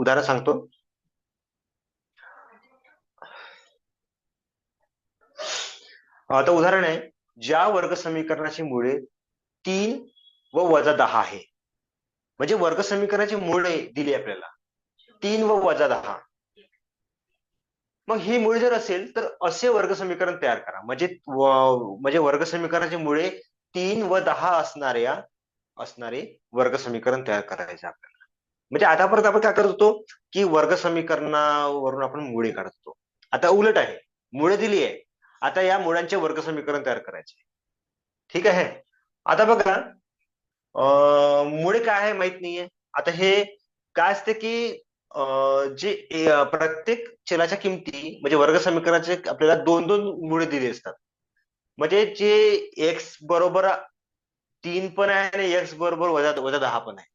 उदाहरण सांगतो. आता उदाहरण आहे ज्या वर्ग समीकरणाची मुळे तीन व वजा दहा आहे. म्हणजे वर्ग समीकरणाची मुळे दिली आपल्याला. तीन व वजा दहा. मग ही मुळे जर असेल तर असे वर्ग समीकरण तयार करा. म्हणजे म्हणजे वर्ग समीकरणाची मुळे तीन व दहा असणाऱ्या असणारे वर्ग समीकरण तयार करायचे आपल्याला. म्हणजे आतापर्यंत आपण काय करत होतो की वर्ग समीकरणावरून आपण मुळे काढत होतो. आता उलट आहे. मुळे दिली आहे. आता या मुळांचे वर्ग समीकरण तयार करायचे ठीक आहे? आता बघा मुळे काय आहे माहीत नाहीये. आता हे काय असते की जे प्रत्येक चलाच्या किमती म्हणजे वर्ग समीकरणाचे आपल्याला दोन दोन मुळे दिले असतात. म्हणजे जे एक्स बरोबर तीन पण आहे आणि एक्स बरोबर वजा वजा दहा पण आहे.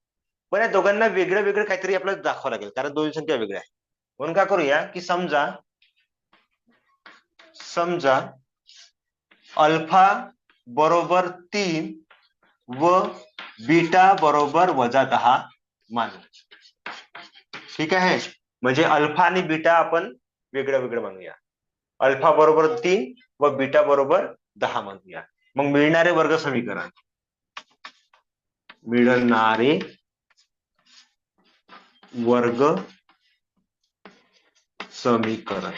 पण या दोघांना वेगळं वेगळं काहीतरी आपल्याला दाखवावं लागेल, कारण दोन संख्या वेगळ्या आहे म्हणून काय करूया की समजा समजा अल्फ़ा बरोबर तीन व बीटा बरोबर वजा दहा मानू. ठीक आहे? म्हणजे अल्फ़ा आणि बीटा आपण वेगळं वेगळं मानूया. अल्फ़ा बरोबर तीन व बीटा बरोबर दहा मानूया. मग मिळणारे वर्ग समीकरण. मिळणारे वर्ग समीकरण.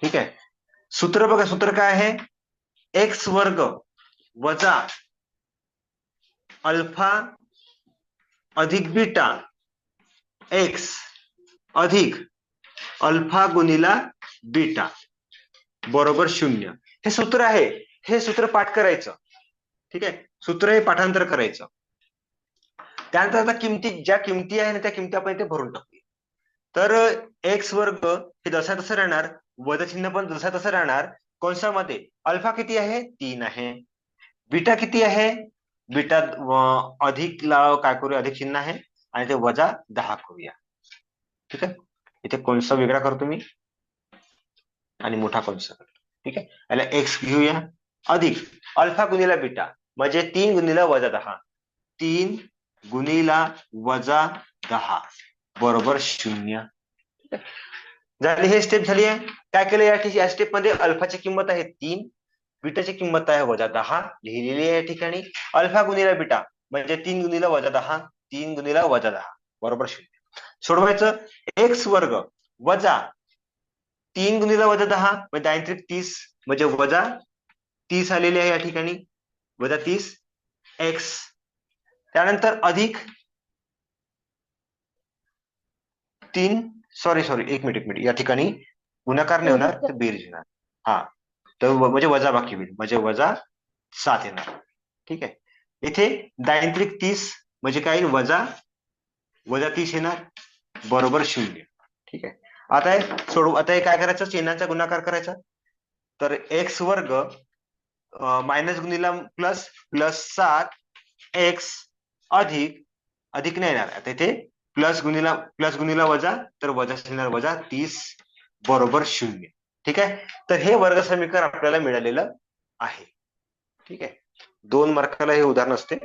ठीक आहे? सूत्र बघा सूत्र काय आहे? एक्स वर्ग वजा अल्फा अधिक बीटा एक्स अधिक अल्फा गुणिला बीटा. बरोबर शून्य. हे सूत्र आहे. हे सूत्र पाठ करायचं. ठीक आहे? सूत्र हे पाठांतर करायचं. त्यानंतर आता किमती ज्या किमती आहे ना त्या किमती आपण इथे भरून टाकूया. तर एक्स वर्ग हे जसा तसं राहणार वजा चिन्ह पण जसा तसं राहणार मध्ये अल्फा किती आहे? तीन आहे. बीटा किती आहे? बीटा अधिक ला काय करूया? अधिक चिन्ह आहे. आणि ते वजा दहा करूया. ठीक आहे? इथे कोणसा वेगळा करतो मी आणि मोठा कोणसा करतो ठीक आहे? याला एक्स घेऊया. अधिक अल्फा गुणिला बीटा. म्हणजे तीन गुणिला वजा दहा. तीन गुणीला वजा दहा. बरोबर शून्य. झाली हे स्टेप झाली आहे. काय केलं या या स्टेपमध्ये अल्फाची किंमत आहे तीन बिटाची किंमत आहे वजा दहा. लिहिलेली आहे या ठिकाणी. अल्फा गुणीला बिटा म्हणजे तीन गुणीला वजा दहा तीन गुणीला वजा दहा. बरोबर शून्य. सोडवायचं एक्स वर्ग वजा तीन गुणीला वजा दहा म्हणजे दायंत्रिक तीस म्हणजे वजा तीस आलेली आहे या ठिकाणी. वजा तीस एक्स. त्यानंतर अधिक तीन सॉरी सॉरी एक मिनिट एक मिनिट. या ठिकाणी गुणाकार नाही होणार तर बेरीज येणार. हा. तर म्हणजे वजा बाकी होईल. म्हणजे वजा सात येणार. ठीक आहे. इथे दायंत्रिक तीस म्हणजे काय वजा वजा तीस येणार. बरोबर शून्य. ठीक आहे. आता सोडू आता हे काय करायचं? चिन्हाचा गुणाकार करायचा. तर एक्स वर्ग मायनस गुणिला प्लस प्लस सात एक्स अधिक अधिक नाही येणार. आता इथे प्लस गुणिला प्लस गुणिला वजा तर वजा येणार वजा तीस बरोबर शून्य. ठीक आहे? तर हे वर्ग समीकरण आपल्याला मिळालेलं आहे. ठीक आहे? दोन मार्काला हे उदाहरण असते.